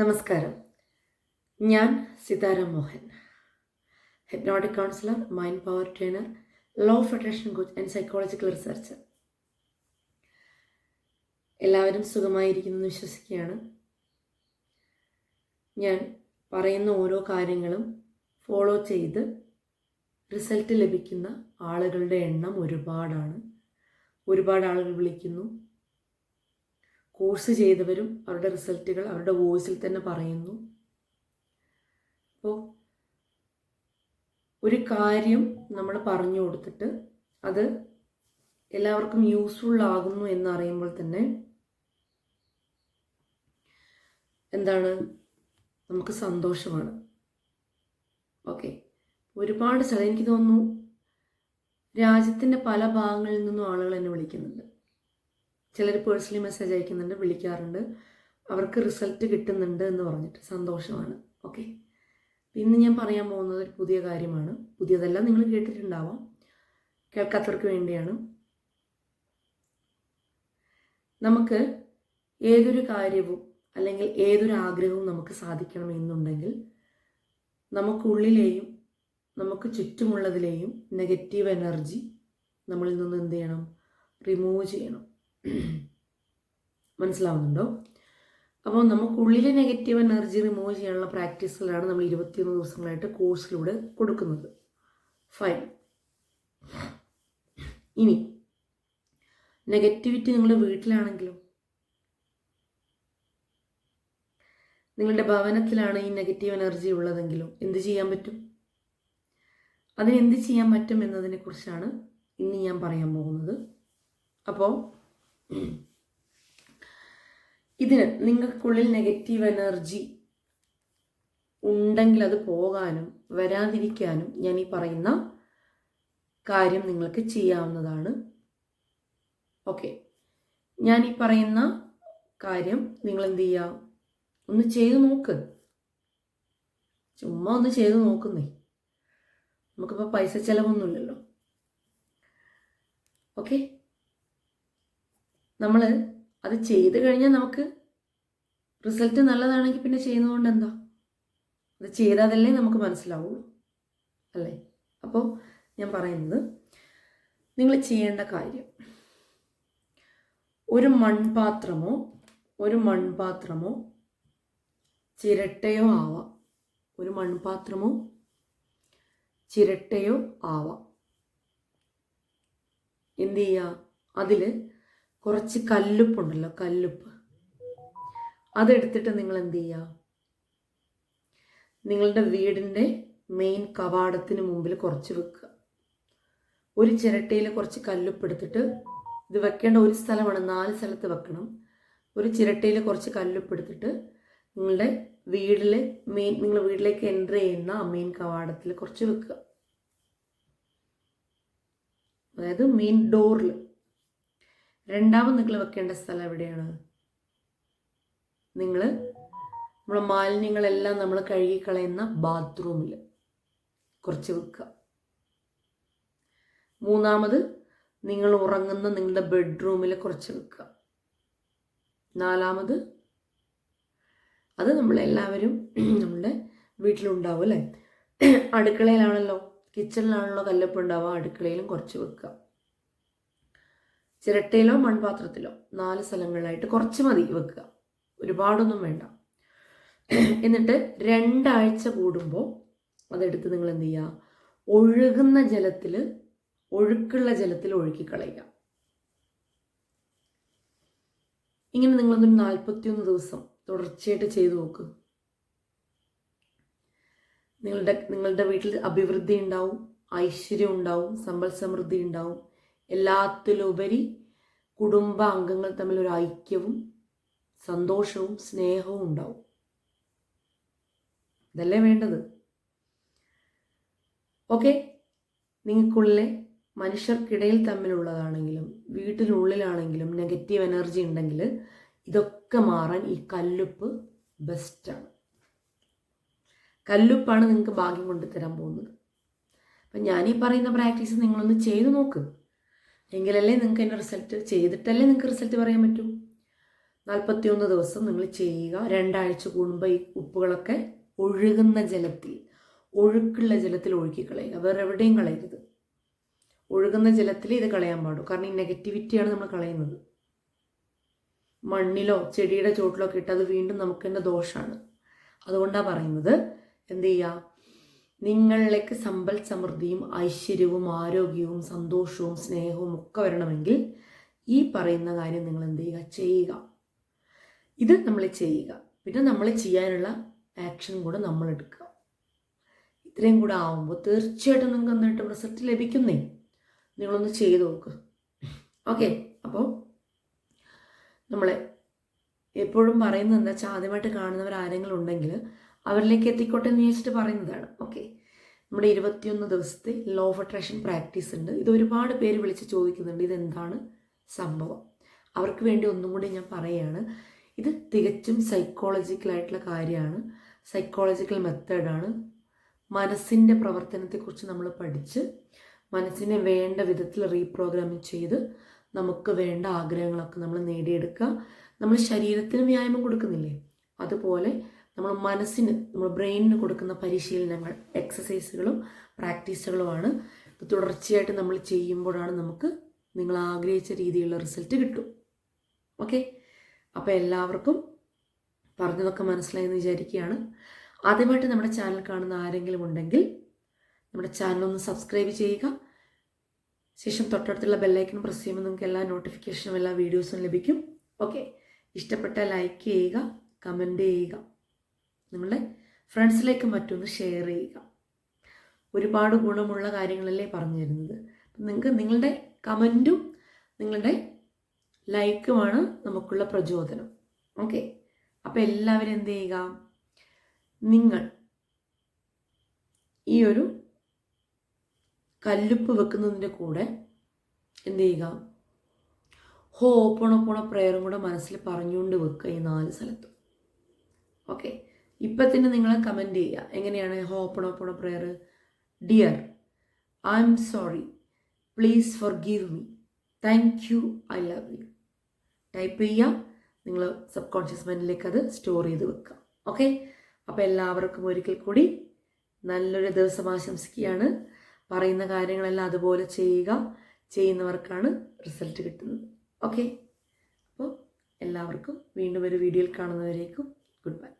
നമസ്കാരം. ഞാൻ Sithara Mohan hypnotic counsellor mind power trainer law federation coach and psychological researcher എല്ലാവരും സുഖമായിരിക്കുന്നു വിശ്വസിക്കുകയാണ്. ഞാൻ പറയുന്ന ഓരോ കാര്യങ്ങളും ഫോളോ ചെയ്ത് റിസൾട്ട് ലഭിക്കുന്ന ആളുകളുടെ എണ്ണം ഒരുപാടാണ്. ഒരുപാട് ആളുകൾ വിളിക്കുന്നു. കോഴ്സ് ചെയ്തവരും അവരുടെ റിസൾട്ടുകൾ അവരുടെ വോയിസിൽ തന്നെ പറയുന്നു. അപ്പോൾ ഒരു കാര്യം നമ്മൾ പറഞ്ഞു കൊടുത്തിട്ട് അത് എല്ലാവർക്കും യൂസ്ഫുൾ ആകുന്നു എന്നറിയുമ്പോൾ തന്നെ എന്താണ്? നമുക്ക് സന്തോഷമാണ്. ഓക്കെ. ഒരുപാട് സ്ഥലം എനിക്ക് തോന്നുന്നു രാജ്യത്തിന്റെ പല ഭാഗങ്ങളിൽ നിന്നും ആളുകൾ എന്നെ വിളിക്കുന്നുണ്ട്. ചിലർ പേഴ്സണലി മെസ്സേജ് അയക്കുന്നുണ്ട് വിളിക്കാറുണ്ട്. അവർക്ക് റിസൾട്ട് കിട്ടുന്നുണ്ട് എന്ന് പറഞ്ഞിട്ട് സന്തോഷമാണ്. ഓക്കെ. ഇന്ന് ഞാൻ പറയാൻ പോകുന്നത് ഒരു പുതിയ കാര്യമാണ്. പുതിയതെല്ലാം നിങ്ങൾ കേട്ടിട്ടുണ്ടാവാം. കേൾക്കാത്തവർക്ക് വേണ്ടിയാണ്. നമുക്ക് ഏതൊരു കാര്യവും അല്ലെങ്കിൽ ഏതൊരു ആഗ്രഹവും നമുക്ക് സാധിക്കണം എന്നുണ്ടെങ്കിൽ നമുക്കുള്ളിലെയും നമുക്ക് ചുറ്റുമുള്ളതിലെയും നെഗറ്റീവ് എനർജി നമ്മളിൽ നിന്ന് എന്ത് ചെയ്യണം? റിമൂവ് ചെയ്യണം. മനസ്സിലാവുന്നുണ്ടോ? അപ്പോൾ നമുക്കുള്ളിലെ നെഗറ്റീവ് എനർജി റിമൂവ് ചെയ്യാനുള്ള പ്രാക്ടീസുകളാണ് നമ്മൾ ഇരുപത്തിയൊന്ന് ദിവസങ്ങളായിട്ട് കോഴ്സിലൂടെ കൊടുക്കുന്നത്. ഫൈൻ ഇനി നെഗറ്റിവിറ്റി നിങ്ങളുടെ വീട്ടിലാണെങ്കിലും? നിങ്ങളുടെ ഭവനത്തിലാണ് ഈ നെഗറ്റീവ് എനർജി ഉള്ളതെങ്കിലും? എന്ത് ചെയ്യാൻ പറ്റും? അതിനെന്ത് ചെയ്യാൻ പറ്റും എന്നതിനെക്കുറിച്ചാണ് ഇന്ന് ഞാൻ പറയാൻ പോകുന്നത്. അപ്പോൾ ഇതിന് നിങ്ങൾക്കുള്ളിൽ നെഗറ്റീവ് എനർജി ഉണ്ടെങ്കിൽ അത് പോകാനും വരാതിരിക്കാനും ഞാൻ ഈ പറയുന്ന കാര്യം നിങ്ങൾക്ക് ചെയ്യാവുന്നതാണ്. ഓക്കെ ഞാൻ ഈ പറയുന്ന കാര്യം നിങ്ങൾ എന്ത് ചെയ്യുക ഒന്ന് ചെയ്തു നോക്ക്. ചുമ്മാ ഒന്ന് ചെയ്തു നോക്കുന്നേ. നമുക്കിപ്പോൾ പൈസ ചിലവൊന്നുമില്ലല്ലോ. ഓക്കെ നമ്മൾ അത് ചെയ്ത് കഴിഞ്ഞാൽ നമുക്ക് റിസൾട്ട് നല്ലതാണെങ്കിൽ പിന്നെ ചെയ്യുന്നതുകൊണ്ട് എന്താ? അത് ചെയ്താലല്ലേ നമുക്ക് മനസ്സിലാവുള്ളൂ അല്ലേ? അപ്പോൾ ഞാൻ പറയുന്നത് നിങ്ങൾ ചെയ്യേണ്ട കാര്യം ഒരു മൺപാത്രമോ ഒരു മൺപാത്രമോ ചിരട്ടയോ ആവാം. ഒരു മൺപാത്രമോ ചിരട്ടയോ ആവാം. എന്ത് ചെയ്യുക അതിൽ കുറച്ച് കല്ലുപ്പുണ്ടല്ലോ കല്ലുപ്പ്. അതെടുത്തിട്ട് നിങ്ങൾ എന്ത് ചെയ്യുക നിങ്ങളുടെ വീടിന്റെ മെയിൻ കവാടത്തിന് മുമ്പിൽ കുറച്ച് വെക്കുക. ഒരു ചിരട്ടയിൽ കുറച്ച് കല്ലുപ്പ് എടുത്തിട്ട് ഇത് വെക്കേണ്ട ഒരു സ്ഥലമാണ് നാല് സ്ഥലത്ത് വെക്കണം. ഒരു ചിരട്ടയിൽ കുറച്ച് കല്ലുപ്പ് എടുത്തിട്ട് നിങ്ങളുടെ വീട്ടിൽ മെയിൻ നിങ്ങൾ വീട്ടിലേക്ക് എന്റർ ചെയ്യുന്ന ആ മെയിൻ കവാടത്തിൽ കുറച്ച് വെക്കുക. അതായത് മെയിൻ ഡോറിൽ. രണ്ടാമത് നിങ്ങൾ വെക്കേണ്ട സ്ഥലം എവിടെയാണ്? നിങ്ങൾ നമ്മളെ മാലിന്യങ്ങളെല്ലാം നമ്മൾ കഴുകിക്കളയുന്ന ബാത്റൂമിൽ കുറച്ച് വെക്കുക മൂന്നാമത് നിങ്ങൾ ഉറങ്ങുന്ന നിങ്ങളുടെ ബെഡ്റൂമിൽ കുറച്ച് വെക്കുക നാലാമത് അത് നമ്മളെല്ലാവരും നമ്മുടെ വീട്ടിലുണ്ടാവും അല്ലേ? അടുക്കളയിലാണല്ലോ കിച്ചണിലാണല്ലോ കല്ലപ്പം ഉണ്ടാവുക അടുക്കളയിലും കുറച്ച് വെക്കുക ചിരട്ടയിലോ മൺപാത്രത്തിലോ നാല് സ്ഥലങ്ങളിലായിട്ട് കുറച്ച് മതി വെക്കുക. ഒരുപാടൊന്നും വേണ്ട. എന്നിട്ട് രണ്ടാഴ്ച കൂടുമ്പോൾ അതെടുത്ത് നിങ്ങൾ എന്ത് ചെയ്യുക? ഒഴുകുന്ന ജലത്തിൽ ഒഴുക്കുള്ള ജലത്തിൽ ഒഴുക്കി കളയുക. ഇങ്ങനെ നിങ്ങളൊന്നൊരു നാൽപ്പത്തിയൊന്ന് ദിവസം തുടർച്ചയായിട്ട് ചെയ്തു നോക്ക്. നിങ്ങളുടെ നിങ്ങളുടെ വീട്ടിൽ അഭിവൃദ്ധി ഉണ്ടാവും ഐശ്വര്യം ഉണ്ടാവും സമ്പൽ സമൃദ്ധി ഉണ്ടാവും. എല്ലാത്തിലുപരി കുടുംബാംഗങ്ങൾ തമ്മിൽ ഒരു ഐക്യവും സന്തോഷവും സ്നേഹവും ഉണ്ടാവും. ഇതല്ലേ വേണ്ടത്? ഓക്കെ നിങ്ങൾക്കുള്ളിലെ മനുഷ്യർക്കിടയിൽ തമ്മിലുള്ളതാണെങ്കിലും വീട്ടിനുള്ളിലാണെങ്കിലും നെഗറ്റീവ് എനർജി ഉണ്ടെങ്കിൽ ഇതൊക്കെ മാറാൻ ഈ കല്ലുപ്പ് ബെസ്റ്റാണ് കല്ലുപ്പാണ് നിങ്ങൾക്ക് ഭാഗ്യം കൊണ്ടുതരാൻ പോകുന്നത്. അപ്പം ഞാനീ പറയുന്ന പ്രാക്ടീസ് നിങ്ങളൊന്ന് ചെയ്തു നോക്ക്. എങ്കിലല്ലേ നിങ്ങൾക്ക് അതിന്റെ റിസൾട്ട് ചെയ്തിട്ടല്ലേ നിങ്ങൾക്ക് റിസൾട്ട് പറയാൻ പറ്റൂ? നാൽപ്പത്തിയൊന്ന് ദിവസം നിങ്ങൾ ചെയ്യുക. രണ്ടാഴ്ച കൂടുമ്പോൾ ഈ ഉപ്പുകളൊക്കെ ഒഴുകുന്ന ജലത്തിൽ ഒഴുക്കുള്ള ജലത്തിൽ ഒഴുക്കി കളയുക. വേറെ എവിടെയും കളയരുത്. ഒഴുകുന്ന ജലത്തിൽ ഇത് കളയാൻ പാടും കാരണം ഈ നെഗറ്റിവിറ്റിയാണ് നമ്മൾ കളയുന്നത്. മണ്ണിലോ ചെടിയുടെ ചോട്ടിലോ ഒക്കെ ഇട്ട് അത് വീണ്ടും നമുക്ക് തന്നെ ദോഷമാണ് അതുകൊണ്ടാണ് പറയുന്നത് എന്ത് ചെയ്യുക നിങ്ങളിലേക്ക് സമ്പൽ സമൃദ്ധിയും ഐശ്വര്യവും ആരോഗ്യവും സന്തോഷവും സ്നേഹവും ഒക്കെ വരണമെങ്കിൽ ഈ പറയുന്ന കാര്യം നിങ്ങൾ എന്ത് ചെയ്യുക? ചെയ്യുക. ഇത് നമ്മൾ ചെയ്യുക. പിന്നെ നമ്മൾ ചെയ്യാനുള്ള ആക്ഷൻ കൂടെ നമ്മൾ എടുക്കുക. ഇത്രയും കൂടെ ആവുമ്പോൾ തീർച്ചയായിട്ടും നിങ്ങൾക്ക് എന്നിട്ടും റിസൾട്ട് ലഭിക്കുന്നേ. നിങ്ങളൊന്ന് ചെയ്ത് നോക്ക്. ഓക്കെ അപ്പോൾ നമ്മളെ എപ്പോഴും പറയുന്നത് എന്താ വെച്ചാൽ ആദ്യമായിട്ട് കാണുന്നവർ ആരെങ്കിലും ഉണ്ടെങ്കിൽ അവരിലേക്ക് എത്തിക്കോട്ടെ എന്ന് ചോദിച്ചിട്ട് പറയുന്നതാണ്. ഓക്കെ നമ്മുടെ ഇരുപത്തിയൊന്ന് ദിവസത്തെ ലോ ഓഫ് അട്രാക്ഷൻ പ്രാക്ടീസ് ഉണ്ട്. ഇത് ഒരുപാട് പേര് വിളിച്ച് ചോദിക്കുന്നുണ്ട് ഇതെന്താണ് സംഭവം. അവർക്ക് വേണ്ടി ഒന്നും കൂടി ഞാൻ പറയുകയാണ് ഇത് തികച്ചും സൈക്കോളജിക്കൽ ആയിട്ടുള്ള കാര്യമാണ്. സൈക്കോളജിക്കൽ മെത്തേഡാണ് മനസ്സിന്റെ പ്രവർത്തനത്തെക്കുറിച്ച് നമ്മൾ പഠിച്ച് മനസ്സിനെ വേണ്ട വിധത്തിൽ റീപ്രോഗ്രാമിങ് ചെയ്ത് നമുക്ക് വേണ്ട ആഗ്രഹങ്ങളൊക്കെ നമ്മൾ നേടിയെടുക്കുക. നമ്മൾ ശരീരത്തിന് വ്യായാമം കൊടുക്കുന്നില്ലേ? അതുപോലെ നമ്മൾ മനസ്സിന് നമ്മൾ ബ്രെയിനിന് കൊടുക്കുന്ന പരിശീലനങ്ങൾ എക്സസൈസുകളും പ്രാക്ടീസുകളുമാണ്. തുടർച്ചയായിട്ട് നമ്മൾ ചെയ്യുമ്പോഴാണ് നമുക്ക് നിങ്ങൾ ആഗ്രഹിച്ച രീതിയിലുള്ള റിസൾട്ട് കിട്ടും. ഓക്കെ അപ്പോൾ എല്ലാവർക്കും പറഞ്ഞതൊക്കെ മനസ്സിലായെന്ന് വിചാരിക്കുകയാണ്. ആദ്യമായിട്ട് നമ്മുടെ ചാനൽ കാണുന്ന ആരെങ്കിലും ഉണ്ടെങ്കിൽ നമ്മുടെ ചാനൽ ഒന്ന് സബ്സ്ക്രൈബ് ചെയ്യുക. ശേഷം തൊട്ടടുത്തുള്ള ബെല്ലൈക്കൺ പ്രസ് ചെയ്യുമ്പോൾ നിങ്ങൾക്ക് എല്ലാ നോട്ടിഫിക്കേഷനും എല്ലാ വീഡിയോസും ലഭിക്കും. ഓക്കെ ഇഷ്ടപ്പെട്ട ലൈക്ക് ചെയ്യുക കമന്റ് ചെയ്യുക. നിങ്ങളുടെ ഫ്രണ്ട്സിലേക്ക് മറ്റൊന്ന് ഷെയർ ചെയ്യുക. ഒരുപാട് ഗുണമുള്ള കാര്യങ്ങളല്ലേ പറഞ്ഞു തരുന്നത്. നിങ്ങൾക്ക് നിങ്ങളുടെ കമന്റും നിങ്ങളുടെ ലൈക്കുമാണ് നമുക്കുള്ള പ്രചോദനം. ഓക്കെ? അപ്പോൾ എല്ലാവരും എന്ത് ചെയ്യുക? നിങ്ങൾ ഈ ഒരു കല്ലുപ്പ് വെക്കുന്നതിന്റെ കൂടെ എന്ത് ചെയ്യുക? ഹോ പോണ പ്രെയറും കൂടെ മനസ്സിൽ പറഞ്ഞുകൊണ്ട് വെക്കുക ഈ നാല് സ്ഥലത്തും. ഓക്കെ? ഇപ്പം തന്നെ നിങ്ങൾ കമന്റ് ചെയ്യുക. എങ്ങനെയാണ് ho'oponopono prayer dear I'm sorry please forgive me thank you I love you type ചെയ്യുക. നിങ്ങൾ സബ് കോൺഷ്യസ് മൈൻഡിലേക്ക് അത് സ്റ്റോർ ചെയ്ത് വെക്കുക. ഓക്കെ അപ്പോൾ എല്ലാവർക്കും ഒരിക്കൽ കൂടി നല്ലൊരു ദിവസം ആശംസിക്കുകയാണ്. പറയുന്ന കാര്യങ്ങളെല്ലാം അതുപോലെ ചെയ്യുക. ചെയ്യുന്നവർക്കാണ് റിസൾട്ട് കിട്ടുന്നത്. ഓക്കെ അപ്പോൾ എല്ലാവർക്കും വീണ്ടും ഒരു വീഡിയോയിൽ കാണുന്നവരേക്കും ഗുഡ് ബൈ